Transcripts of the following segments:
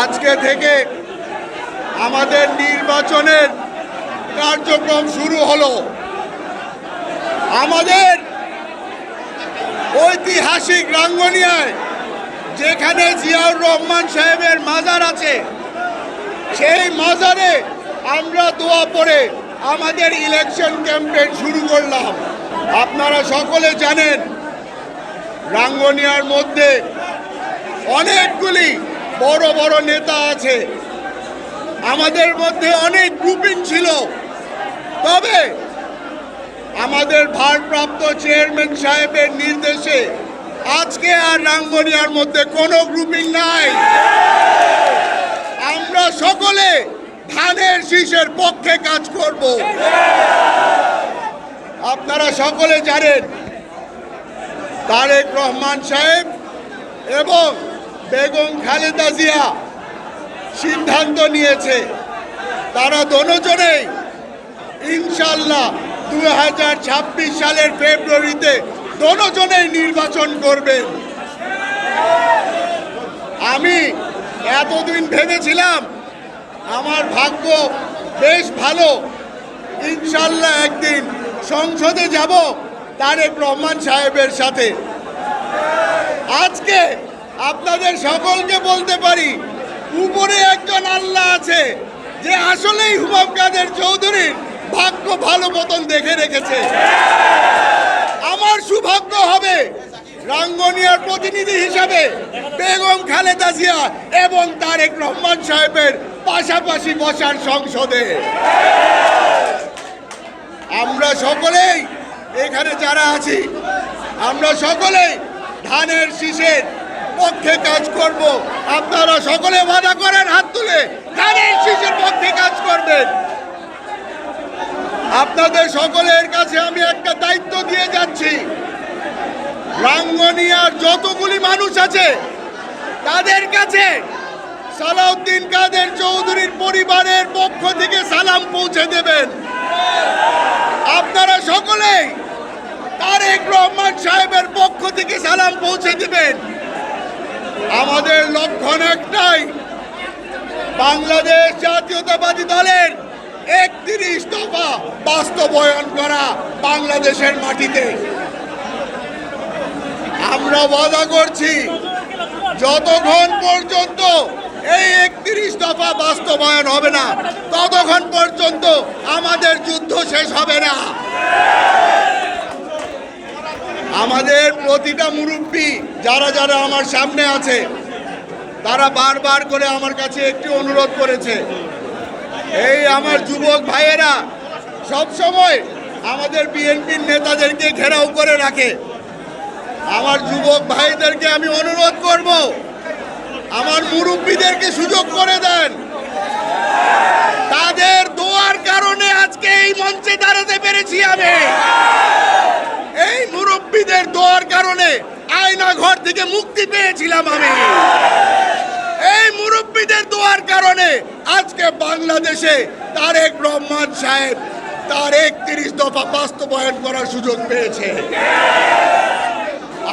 আজকে থেকে আমাদের নির্বাচনের কার্যক্রম শুরু হলো। আমাদের ঐতিহাসিক রাঙ্গনিয়ায়, যেখানে জিয়াউর রহমান সাহেবের মাজার আছে, সেই মাজারে আমরা দোয়া পড়ে আমাদের ইলেকশন ক্যাম্পেইন শুরু করলাম। আপনারা সকলে জানেন, রাঙ্গনিয়ার মধ্যে অনেকগুলি বড় বড় নেতা আছে। আমাদের মধ্যে অনেক গ্রুপিং ছিল। তবে আমাদের ভারপ্রাপ্ত চেয়ারম্যান সাহেবের নির্দেশে আজকে আর রাঙ্গনিয়ার মধ্যে কোনো গ্রুপিং নাই। আমরা সকলে ধানের শীষের পক্ষে কাজ করব। আপনারা সকলে জানেন, তারেক রহমান সাহেব এবং বেগম খালেদা জিয়া সিদ্ধান্ত নিয়েছে। তারা দোনোজনেই ইনশাল্লাহ দু হাজার ছাব্বিশ সালের ফেব্রুয়ারিতে দোনোজনেই নির্বাচন করবেন আমি এতদিন ভেবেছিলাম আমার ভাগ্য বেশ ভালো। ইনশাল্লাহ একদিন সংসদে যাব তারে রহমান সাহেবের সাথে। আজকে আপনাদের সকলকে বলতে পারি, উপরে একজন আল্লাহ আছে, যে আসলেই হুমাম কাদের চৌধুরীর ভাগ্য ভালো মতন দেখে রেখেছে। আমার সৌভাগ্য হবে রাঙ্গনিয়ার প্রতিনিধি হিসাবে বেগম খালেদা জিয়া এবং তারেক রহমান সাহেবের পাশাপাশি বসার সংসদে। আমরা সকলেই এখানে যারা আছি, আমরা সকলেই ধানের শীষের পক্ষে কাজ করব। আপনারা সকলে বাধা করেন হাত তুলে। ধানের শীষের পক্ষে কাজ করবেন। আপনাদের সকলের কাছে আমি একটা দায়িত্ব দিয়ে যাচ্ছি। রাঙ্গনিয়ার যতগুলি মানুষ আছে, তাদের কাছে সালাউদ্দিন কাদের চৌধুরীর পরিবারের পক্ষ থেকে সালাম পৌঁছে দেবেন। আপনারা সকলেই তারেক রহমান সাহেবের পক্ষ থেকে সালাম পৌঁছে দিবেন। আমাদের লক্ষণ একটাই, বাংলাদেশ জাতীয়তাবাদী দলের একত্রিশ দফা বাস্তবায়ন করা বাংলাদেশের মাটিতে। আমরা ওয়াদা করছি, যতক্ষণ পর্যন্ত এই একত্রিশ দফা বাস্তবায়ন হবে না, ততক্ষণ পর্যন্ত আমাদের যুদ্ধ শেষ হবে না। আমাদের প্রতিটা মুরব্বী, যারা যারা আমার সামনে আছে, তারা বারবার করে আমার কাছে একটি অনুরোধ করেছে। এই আমার যুবক ভাইয়েরা, সব সময় আমাদের বিএনপির নেতাদেরকে ঘেরাও করে রাখে। আমার যুবক ভাইদেরকে আমি অনুরোধ করব, আমার মুরব্বীদেরকে সুযোগ করে দেন। তাদের দোয়ার কারণে আজকে এই মঞ্চে দাঁড়াতে পেরেছি আমি এই মুরব্বীদের দোয়ার কারণে আয়না ঘর থেকে মুক্তি পেয়েছিলাম আমি। এই মুরব্বীদের দোয়ার কারণে আজকে বাংলাদেশে তারেক রহমান সাহেব তার একত্রিশ দফা বাস্তবায়ন করার সুযোগ পেয়েছে।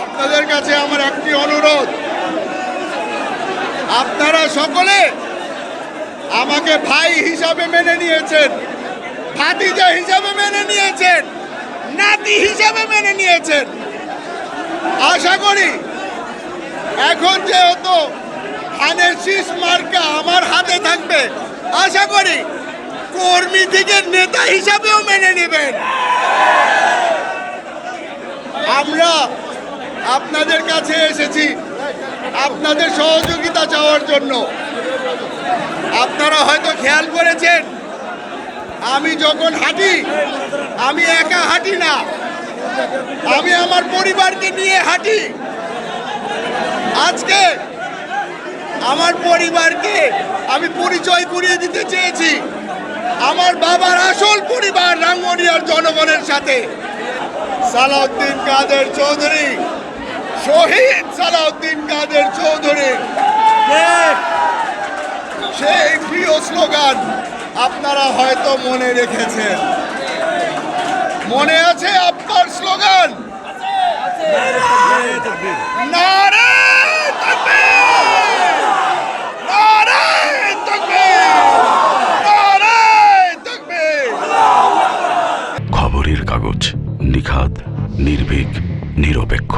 আপনাদের কাছে আমার একটি অনুরোধ। আপনারা সকলে আমাকে ভাই হিসাবে মেনে নিয়েছেন, ভাতিজা হিসাবে মেনে নিয়েছেন, নাতি হিসাবে মেনে নিয়েছেন। আশা করি এখন যেহেতু ধানের শীষ মার্কা আমার হাতে থাকবে, আশা করি কর্মী থেকে নেতা হিসাবেও মেনে নেবেন। আমরা আপনাদের কাছে এসেছি আপনাদের সহযোগিতা চাওয়ার জন্য। আপনারা হয়তো খেয়াল করেছেন, আমি যখন হাঁটি, আমি একা হাঁটি না। আমি আমার পরিবারকে নিয়ে হাঁটি। আজকে আমার পরিবারকে আমি পরিচয় করিয়ে দিতে চেয়েছি। আমার বাবার আসল পরিবার রাঙ্গনিয়ার জনগণের সাথে। সালাউদ্দিন কাদের চৌধুরী, শহীদ সালাউদ্দিন কাদের চৌধুরী। সেই প্রিয় স্লোগান আপনারা হয়তো মনে রেখেছেন। মনে আছে স্লোগান। খবরের কাগজ নিখাদ নির্ভীক নিরপেক্ষ।